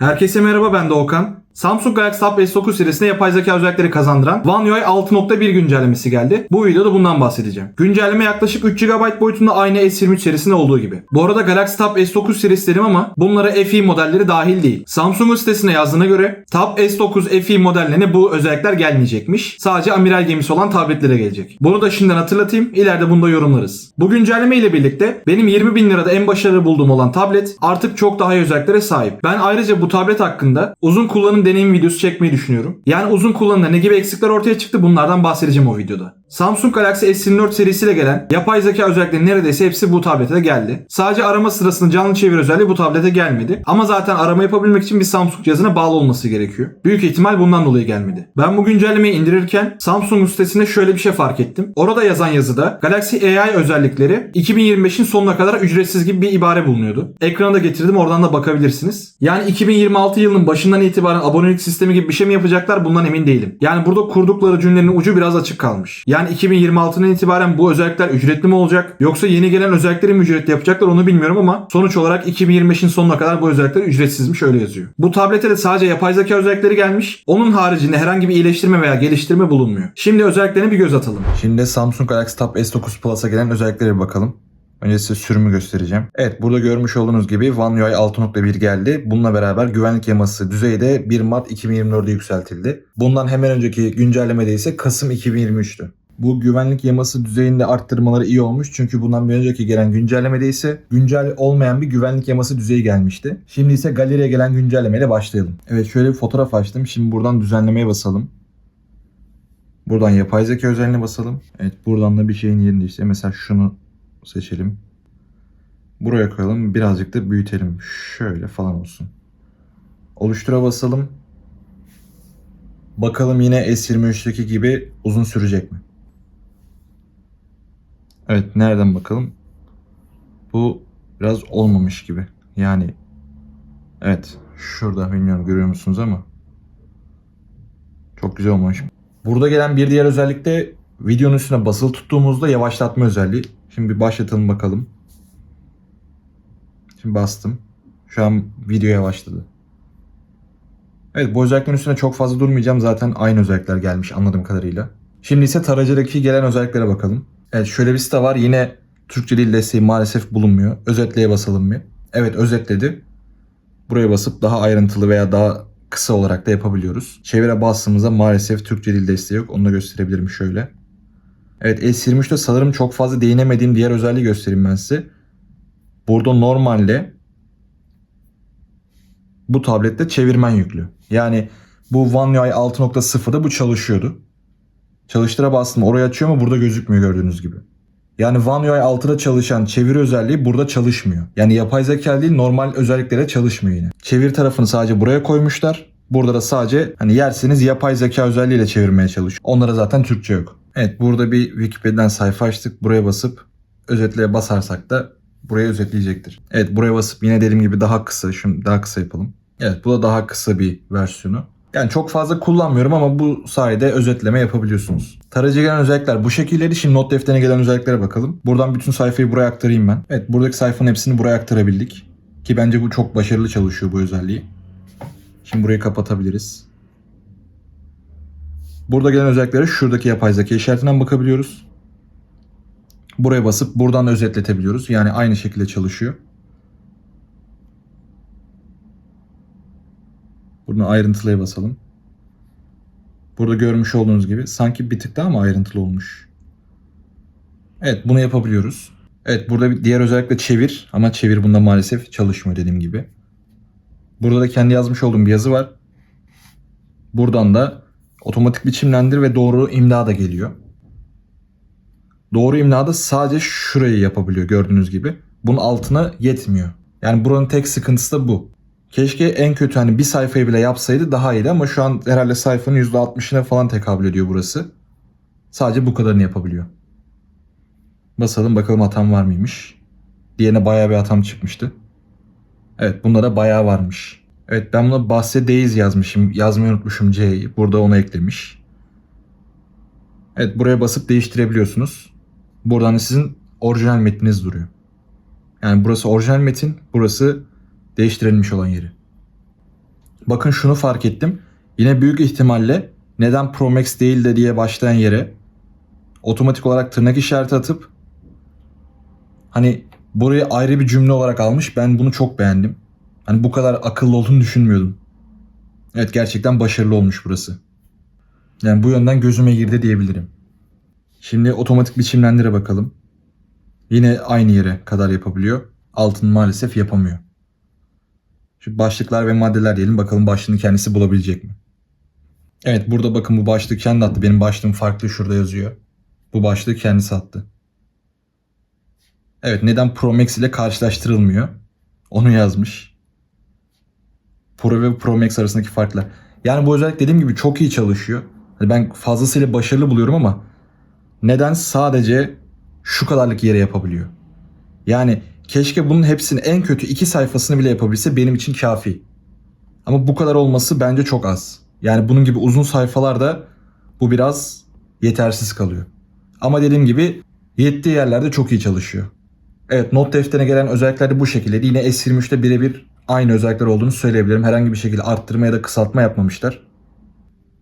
Herkese merhaba ben de Okan. Samsung Galaxy Tab S9 serisine yapay zeka özellikleri kazandıran One UI 6.1 güncellemesi geldi. Bu videoda bundan bahsedeceğim. Güncelleme yaklaşık 3 GB boyutunda aynı S23 serisinde olduğu gibi. Bu arada Galaxy Tab S9 serisi dedim ama bunlara FE modelleri dahil değil. Samsung'un sitesine yazdığına göre Tab S9 FE modellerine bu özellikler gelmeyecekmiş. Sadece amiral gemisi olan tabletlere gelecek. Bunu da şimdiden hatırlatayım. İleride bunu da yorumlarız. Bu güncelleme ile birlikte benim 20 bin lirada en başarılı bulduğum olan tablet artık çok daha iyi özelliklere sahip. Ben ayrıca bu tablet hakkında uzun kullanım deneyim videosu çekmeyi düşünüyorum. Yani uzun kullanımda ne gibi eksikler ortaya çıktı bunlardan bahsedeceğim o videoda. Samsung Galaxy S24 serisiyle gelen yapay zeka özellikleri neredeyse hepsi bu tablete geldi. Sadece arama sırasında canlı çevir özelliği bu tablete gelmedi. Ama zaten arama yapabilmek için bir Samsung cihazına bağlı olması gerekiyor. Büyük ihtimal bundan dolayı gelmedi. Ben bu güncellemeyi indirirken Samsung sitesinde şöyle bir şey fark ettim. Orada yazan yazıda Galaxy AI özellikleri 2025'in sonuna kadar ücretsiz gibi bir ibare bulunuyordu. Ekrana da getirdim oradan da bakabilirsiniz. Yani 2026 yılının başından itibaren abonelik sistemi gibi bir şey mi yapacaklar bundan emin değilim. Yani burada kurdukları cümlenin ucu biraz açık kalmış. Yani 2026'dan itibaren bu özellikler ücretli mi olacak? Yoksa yeni gelen özellikleri mi ücretli yapacaklar onu bilmiyorum ama sonuç olarak 2025'in sonuna kadar bu özellikler ücretsizmiş öyle yazıyor. Bu tablete de sadece yapay zeka özellikleri gelmiş. Onun haricinde herhangi bir iyileştirme veya geliştirme bulunmuyor. Şimdi özelliklerine bir göz atalım. Şimdi Samsung Galaxy Tab S9 Plus'a gelen özelliklere bakalım. Önce size sürümü göstereceğim. Evet burada görmüş olduğunuz gibi One UI 6.1 geldi. Bununla beraber güvenlik yaması düzeyde 1 Mart 2024'de yükseltildi. Bundan hemen önceki güncellemede ise Kasım 2023'tü. Bu güvenlik yaması düzeyinde arttırmaları iyi olmuş. Çünkü bundan bir önceki gelen güncellemede ise güncel olmayan bir güvenlik yaması düzeyi gelmişti. Şimdi ise galeriye gelen güncellemeyle başlayalım. Evet şöyle bir fotoğraf açtım. Şimdi buradan düzenlemeye basalım. Buradan yapay zeka özelliğine basalım. Evet buradan da bir şeyin yerini işte. Mesela şunu seçelim. Buraya koyalım. Birazcık da büyütelim. Şöyle falan olsun. Oluştura basalım. Bakalım yine S23'teki gibi uzun sürecek mi? Evet nereden bakalım? Bu biraz olmamış gibi. Yani evet şurada bilmiyorum görüyor musunuz ama çok güzel olmamış. Burada gelen bir diğer özellik de videonun üstüne basılı tuttuğumuzda yavaşlatma özelliği. Şimdi bir başlatalım bakalım. Şimdi bastım. Şu an video yavaşladı. Evet bu özelliklerin üstüne çok fazla durmayacağım. Zaten aynı özellikler gelmiş anladığım kadarıyla. Şimdi ise tarayıcıdaki gelen özelliklere bakalım. Evet şöyle bir site var. Yine Türkçe dil desteği maalesef bulunmuyor. Özetleye basalım bir. Evet özetledi. Buraya basıp daha ayrıntılı veya daha kısa olarak da yapabiliyoruz. Çevire bastığımızda maalesef Türkçe dil desteği yok. Onu da gösterebilirim şöyle. Evet S23'te sanırım çok fazla değinemediğim diğer özelliği göstereyim ben size. Burada normalde bu tablette çevirmen yüklü. Yani bu One UI 6.0'da bu çalışıyordu. Çalıştıra bastım oraya açıyor ama burada gözükmüyor gördüğünüz gibi. Yani One UI 6'da çalışan çeviri özelliği burada çalışmıyor. Yani yapay zeka değil normal özelliklere çalışmıyor yine. Çevir tarafını sadece buraya koymuşlar. Burada da sadece hani yerseniz yapay zeka özelliğiyle çevirmeye çalışıyor. Onlara zaten Türkçe yok. Evet burada bir Wikipedia'dan sayfa açtık. Buraya basıp özetleye basarsak da buraya özetleyecektir. Evet buraya basıp yine dediğim gibi daha kısa. Şimdi daha kısa yapalım. Evet bu da daha kısa bir versiyonu. Yani çok fazla kullanmıyorum ama bu sayede özetleme yapabiliyorsunuz. Tarayıcıya gelen özellikler bu şekildeydi. Şimdi not defterine gelen özelliklere bakalım. Buradan bütün sayfayı buraya aktarayım ben. Evet buradaki sayfanın hepsini buraya aktarabildik. Ki bence bu çok başarılı çalışıyor bu özelliği. Şimdi burayı kapatabiliriz. Burada gelen özelliklere şuradaki yapay zeka işaretinden bakabiliyoruz. Buraya basıp buradan özetletebiliyoruz. Yani aynı şekilde çalışıyor. Buradan ayrıntılıya basalım. Burada görmüş olduğunuz gibi sanki bir tık daha mı ayrıntılı olmuş? Evet bunu yapabiliyoruz. Evet burada bir diğer özellikle çevir ama çevir bunda maalesef çalışmıyor dediğim gibi. Burada da kendi yazmış olduğum bir yazı var. Buradan da otomatik biçimlendir ve doğru imla da geliyor. Doğru imla da sadece şurayı yapabiliyor gördüğünüz gibi. Bunun altına yetmiyor. Yani buranın tek sıkıntısı da bu. Keşke en kötü hani bir sayfayı bile yapsaydı daha iyiydi ama şu an herhalde sayfanın %60'ına falan tekabül ediyor burası. Sadece bu kadarını yapabiliyor. Basalım bakalım hatam var mıymış. Diğerine bayağı bir hatam çıkmıştı. Evet bunda da bayağı varmış. Evet ben buna bahsedeyiz yazmışım. Yazmayı unutmuşum C'yi. Burada onu eklemiş. Evet buraya basıp değiştirebiliyorsunuz. Buradan da sizin orijinal metniniz duruyor. Yani burası orijinal metin, burası değiştirilmiş olan yeri. bakın şunu fark ettim. Yine büyük ihtimalle neden Pro Max değil de diye başlayan yere otomatik olarak tırnak işareti atıp hani burayı ayrı bir cümle olarak almış. Ben bunu çok beğendim. Hani bu kadar akıllı olduğunu düşünmüyordum. Evet gerçekten başarılı olmuş burası. Yani bu yönden gözüme girdi diyebilirim. Şimdi otomatik biçimlendir'e bakalım. Yine aynı yere kadar yapabiliyor. Altını maalesef yapamıyor. Şu başlıklar ve maddeler diyelim bakalım başlığını kendisi bulabilecek mi? Evet burada bakın bu başlığı kendi attı. Benim başlığım farklı şurada yazıyor. Bu başlığı kendisi attı. Evet neden Pro Max ile karşılaştırılmıyor? Onu yazmış. Pro ve Pro Max arasındaki farklar. Yani bu özellik dediğim gibi çok iyi çalışıyor. Hani ben fazlasıyla başarılı buluyorum ama neden sadece şu kadarlık yere yapabiliyor? Yani keşke bunun hepsini en kötü iki sayfasını bile yapabilse benim için kafi. Ama bu kadar olması bence çok az. Yani bunun gibi uzun sayfalarda bu biraz yetersiz kalıyor. Ama dediğim gibi yettiği yerlerde çok iyi çalışıyor. Evet not defterine gelen özellikler de bu şekilde. Yine S23'te birebir aynı özellikler olduğunu söyleyebilirim. Herhangi bir şekilde arttırma ya da kısaltma yapmamışlar.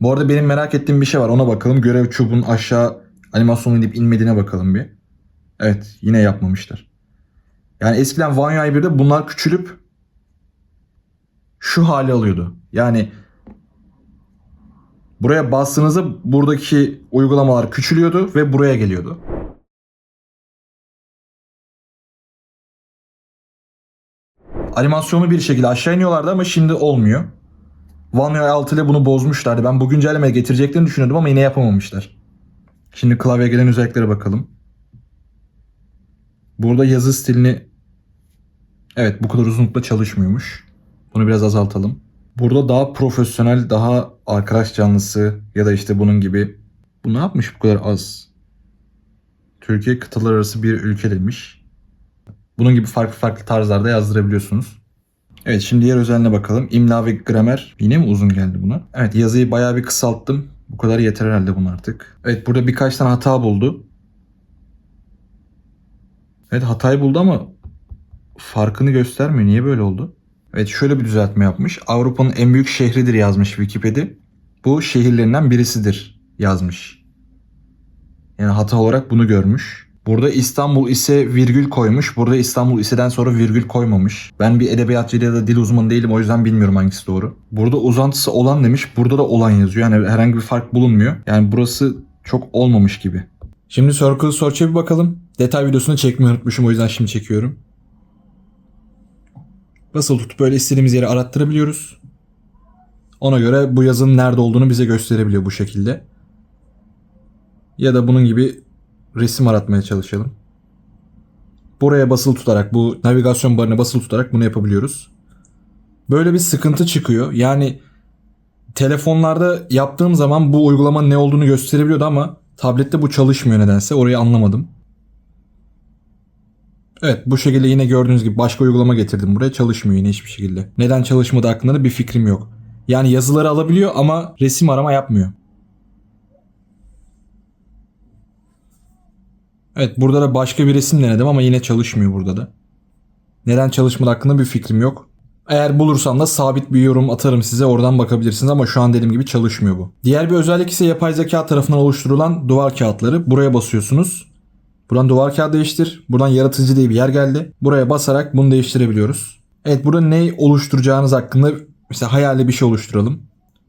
Bu arada benim merak ettiğim bir şey var. Ona bakalım. Görev çubuğunun aşağı animasyonu inip inmediğine bakalım bir. Evet yine yapmamışlar. Yani eskiden One UI 1'de bunlar küçülüp şu hali alıyordu. Yani buraya bastığınızda buradaki uygulamalar küçülüyordu ve buraya geliyordu. Animasyonu bir şekilde aşağı iniyorlardı ama şimdi olmuyor. One UI 6 ile bunu bozmuşlardı. Ben bu güncellemeye getireceklerini düşünüyordum ama yine yapamamışlar. Şimdi klavyeye gelen özelliklere bakalım. Burada yazı stilini evet bu kadar uzunlukla çalışmıyormuş. Bunu biraz azaltalım. Burada daha profesyonel, daha arkadaş canlısı ya da işte bunun gibi. Bu ne yapmış bu kadar az? Türkiye kıtalar arası bir ülke demiş. Bunun gibi farklı farklı tarzlarda yazdırabiliyorsunuz. Evet şimdi diğer özelliğine bakalım. İmla ve gramer yine mi uzun geldi buna? Evet yazıyı bayağı bir kısalttım. Bu kadar yeter herhalde bunu artık. Evet burada birkaç tane hata buldu. Evet hatayı buldu ama farkını göstermiyor. Niye böyle oldu? Evet şöyle bir düzeltme yapmış. Avrupa'nın en büyük şehridir yazmış Wikipedia. Bu şehirlerinden birisidir yazmış. Yani hata olarak bunu görmüş. Burada İstanbul ise virgül koymuş. Burada İstanbul iseden sonra virgül koymamış. Ben bir edebiyatçı ya da dil uzmanı değilim o yüzden bilmiyorum hangisi doğru. Burada uzantısı olan demiş. Burada da olan yazıyor. Yani herhangi bir fark bulunmuyor. Yani burası çok olmamış gibi. Şimdi Circle Search'e bir bakalım. Detay videosunu çekmeyi unutmuşum o yüzden şimdi çekiyorum. Basılı tutup böyle istediğimiz yeri arattırabiliyoruz. Ona göre bu yazının nerede olduğunu bize gösterebiliyor bu şekilde. Ya da bunun gibi resim aratmaya çalışalım. Buraya basılı tutarak bu navigasyon barına basılı tutarak bunu yapabiliyoruz. Böyle bir sıkıntı çıkıyor. Yani telefonlarda yaptığım zaman bu uygulamanın ne olduğunu gösterebiliyordu ama tablette bu çalışmıyor nedense. Orayı anlamadım. Evet bu şekilde yine gördüğünüz gibi başka uygulama getirdim buraya çalışmıyor yine hiçbir şekilde. Neden çalışmadığı hakkında da bir fikrim yok. Yani yazıları alabiliyor ama resim arama yapmıyor. Evet burada da başka bir resim denedim ama yine çalışmıyor burada da. Neden çalışmadığı hakkında bir fikrim yok. Eğer bulursam da sabit bir yorum atarım size oradan bakabilirsiniz ama şu an dediğim gibi çalışmıyor bu. Diğer bir özellik ise yapay zeka tarafından oluşturulan duvar kağıtları. Buraya basıyorsunuz. Buradan duvar kağıdı değiştir. Buradan yaratıcı diye bir yer geldi. Buraya basarak bunu değiştirebiliyoruz. Evet burada ne oluşturacağınız hakkında mesela hayali bir şey oluşturalım.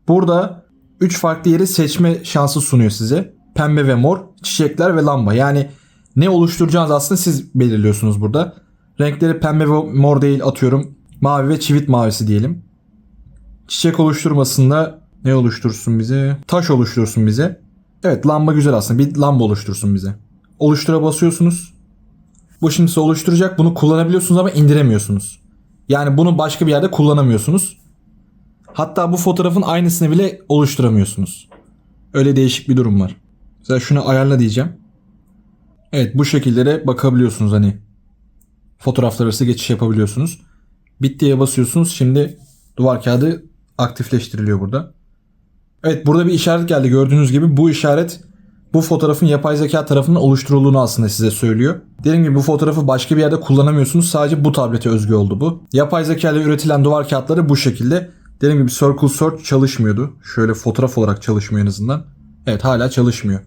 Burada 3 farklı yeri seçme şansı sunuyor size. Pembe ve mor, çiçekler ve lamba. Yani ne oluşturacağınız aslında siz belirliyorsunuz burada. Renkleri pembe ve mor değil atıyorum. Mavi ve çivit mavisi diyelim. Çiçek oluşturmasında ne oluştursun bize? Taş oluştursun bize. Evet lamba güzel aslında. Bir lamba oluştursun bize. Oluştura basıyorsunuz. Bu şimdi size oluşturacak. Bunu kullanabiliyorsunuz ama indiremiyorsunuz. Yani bunu başka bir yerde kullanamıyorsunuz. Hatta bu fotoğrafın aynısını bile oluşturamıyorsunuz. Öyle değişik bir durum var. Mesela şunu ayarla diyeceğim. Evet bu şekilde de bakabiliyorsunuz hani. Fotoğraflar arası geçiş yapabiliyorsunuz. Bittiye basıyorsunuz. Şimdi duvar kağıdı aktifleştiriliyor burada. Evet burada bir işaret geldi gördüğünüz gibi. Bu işaret bu fotoğrafın yapay zeka tarafından oluşturulduğunu aslında size söylüyor. Dediğim gibi bu fotoğrafı başka bir yerde kullanamıyorsunuz. Sadece bu tablete özgü oldu bu. Yapay zeka ile üretilen duvar kağıtları bu şekilde. Dediğim gibi Circle Search çalışmıyordu. Şöyle fotoğraf olarak çalışmıyor en azından. Evet hala çalışmıyor.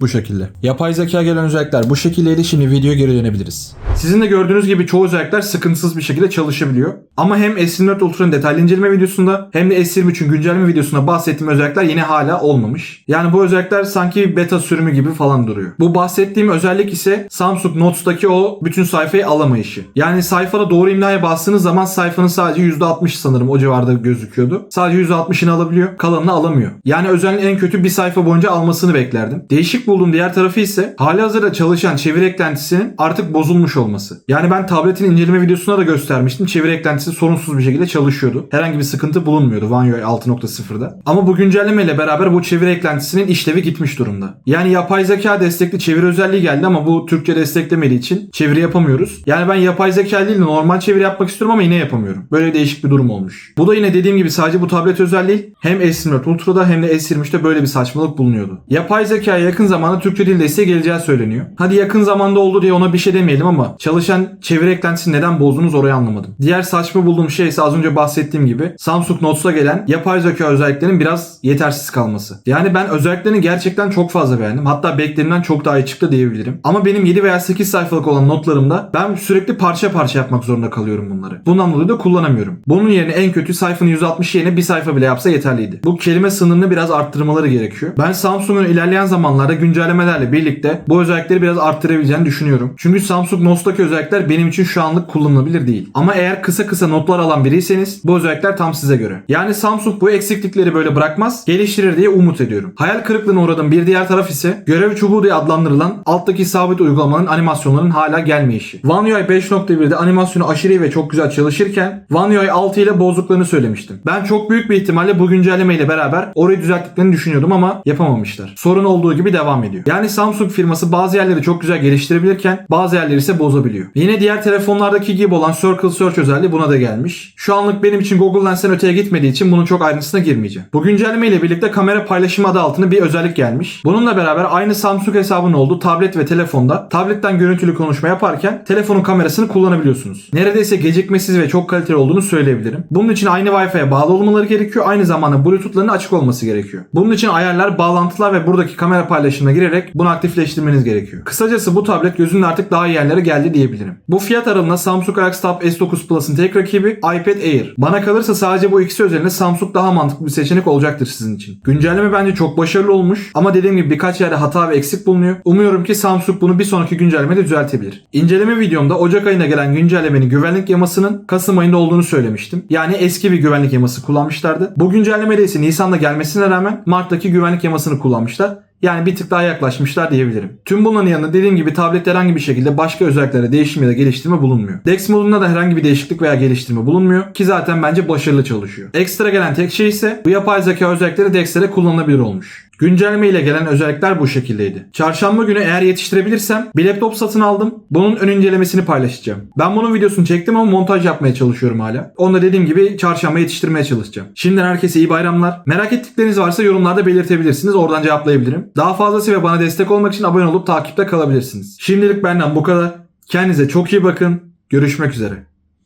Bu şekilde. Yapay zeka gelen özellikler bu şekildeydi. Şimdi videoya geri dönebiliriz. Sizin de gördüğünüz gibi çoğu özellikler sıkıntısız bir şekilde çalışabiliyor. Ama hem S24 Ultra'nın detaylı inceleme videosunda hem de S23'ün güncelleme videosunda bahsettiğim özellikler yine hala olmamış. Yani bu özellikler sanki beta sürümü gibi falan duruyor. Bu bahsettiğim özellik ise Samsung Notes'taki o bütün sayfayı alamayışı. Yani sayfada doğru imlaya bastığınız zaman sayfanın sadece %60 sanırım o civarda gözüküyordu. Sadece %60'ını alabiliyor. Kalanını alamıyor. Yani özelliğin en kötü bir sayfa boyunca almasını beklerdim. Değişik bulduğum diğer tarafı ise hali hazırda çalışan çeviri eklentisinin artık bozulmuş olması. Yani ben tabletin inceleme videosuna da göstermiştim. Çeviri eklentisi sorunsuz bir şekilde çalışıyordu. Herhangi bir sıkıntı bulunmuyordu One UI 6.0'da. Ama bu güncellemeyle beraber bu çeviri eklentisinin işlevi gitmiş durumda. Yani yapay zeka destekli çeviri özelliği geldi ama bu Türkçe desteklemediği için çeviri yapamıyoruz. Yani ben yapay zeka değil de normal çeviri yapmak istiyorum ama yine yapamıyorum. Böyle değişik bir durum olmuş. Bu da yine dediğim gibi sadece bu tablet özel değil. Hem S24 Ultra'da hem de S23'te böyle bir saçmalık bulunuyordu. Yapay zekaya yakın zamanda Türkçe dil desteği geleceği söyleniyor. Hadi yakın zamanda oldu diye ona bir şey demeyelim ama çalışan çeviri eklentisini neden bozdunuz orayı anlamadım. Diğer saçma bulduğum şey ise az önce bahsettiğim gibi Samsung Notes'a gelen yapay zeka özelliklerinin biraz yetersiz kalması. Yani ben özelliklerini gerçekten çok fazla beğendim. Hatta beklediğimden çok daha iyi çıktı diyebilirim. Ama benim 7 veya 8 sayfalık olan notlarımda ben sürekli parça parça yapmak zorunda kalıyorum bunları. Bundan dolayı da kullanamıyorum. Bunun yerine en kötü sayfanın 160 yerine bir sayfa bile yapsa yeterliydi. Bu kelime sınırını biraz arttırmaları gerekiyor. Ben Samsung'un ilerleyen zamanlarda güncellemelerle birlikte bu özellikleri biraz arttırabileceğini düşünüyorum. Çünkü Samsung Notes'taki özellikler benim için şu anlık kullanılabilir değil. Ama eğer kısa kısa notlar alan biriyseniz bu özellikler tam size göre. Yani Samsung bu eksiklikleri böyle bırakmaz, geliştirir diye umut ediyorum. Hayal kırıklığına uğradığım bir diğer taraf ise görev çubuğu diye adlandırılan alttaki sabit uygulamanın animasyonlarının hala gelmeyişi. One UI 5.1'de animasyonu aşırı ve çok güzel çalışırken One UI 6 ile bozduklarını söylemiştim. Ben çok büyük bir ihtimalle bu güncelleme ile beraber orayı düzelttiklerini düşünüyordum ama yapamamışlar. Sorun olduğu gibi devam ediyor. Yani Samsung firması bazı yerleri çok güzel geliştirebilirken bazı yerleri ise bozabiliyor. Yine diğer telefonlardaki gibi olan Circle Search özelliği buna da gelmiş. Şu anlık benim için Google Lens'ten öteye gitmediği için bunun çok ayrıntısına girmeyeceğim. Bu güncelleme ile birlikte kamera paylaşımı adı altında bir özellik gelmiş. Bununla beraber aynı Samsung hesabının olduğu tablet ve telefonda tabletten görüntülü konuşma yaparken telefonun kamerasını kullanabiliyorsunuz. Neredeyse gecikmesiz ve çok kaliteli olduğunu söyleyebilirim. Bunun için aynı Wi-Fi'ye bağlı olmaları gerekiyor. Aynı zamanda Bluetooth'ların açık olması gerekiyor. Bunun için ayarlar, bağlantılar ve buradaki kamera paylaşımına girerek bunu aktifleştirmeniz gerekiyor. Kısacası bu tablet gözünün artık daha iyi yerlere geldi diyebilirim. Bu fiyat aralığında Samsung Galaxy Tab S9 Plus'ın tek rakibi iPad Air. Bana kalırsa sadece bu ikisi üzerinde Samsung daha mantıklı bir seçenek olacaktır sizin için. Güncelleme bence çok başarılı olmuş ama dediğim gibi birkaç yerde hata ve eksik bulunuyor. Umuyorum ki Samsung bunu bir sonraki güncellemede düzeltebilir. İnceleme videomda Ocak ayına gelen güncellemenin güvenlik yamasının Kasım ayında olduğunu söylemiştim. Yani eski bir güvenlik yaması kullanmışlardı. Bu güncellemede ise Nisan'da gelmesine rağmen Mart'taki güvenlik yamasını kullanmışlar. Yani bir tık daha yaklaşmışlar diyebilirim. Tüm bunların yanında dediğim gibi tablette herhangi bir şekilde başka özelliklere değişim ya da geliştirme bulunmuyor. Dex modunda da herhangi bir değişiklik veya geliştirme bulunmuyor ki zaten bence başarılı çalışıyor. Ekstra gelen tek şey ise bu yapay zeka özellikleri Dex'lere kullanılabilir olmuş. Güncelleme ile gelen özellikler bu şekildeydi. Çarşamba günü eğer yetiştirebilirsem bir laptop satın aldım. Bunun ön incelemesini paylaşacağım. Ben bunun videosunu çektim ama montaj yapmaya çalışıyorum hala. Onu da dediğim gibi çarşamba yetiştirmeye çalışacağım. Şimdiden herkese iyi bayramlar. Merak ettikleriniz varsa yorumlarda belirtebilirsiniz. Oradan cevaplayabilirim. Daha fazlası ve bana destek olmak için abone olup takipte kalabilirsiniz. Şimdilik benden bu kadar. Kendinize çok iyi bakın. Görüşmek üzere.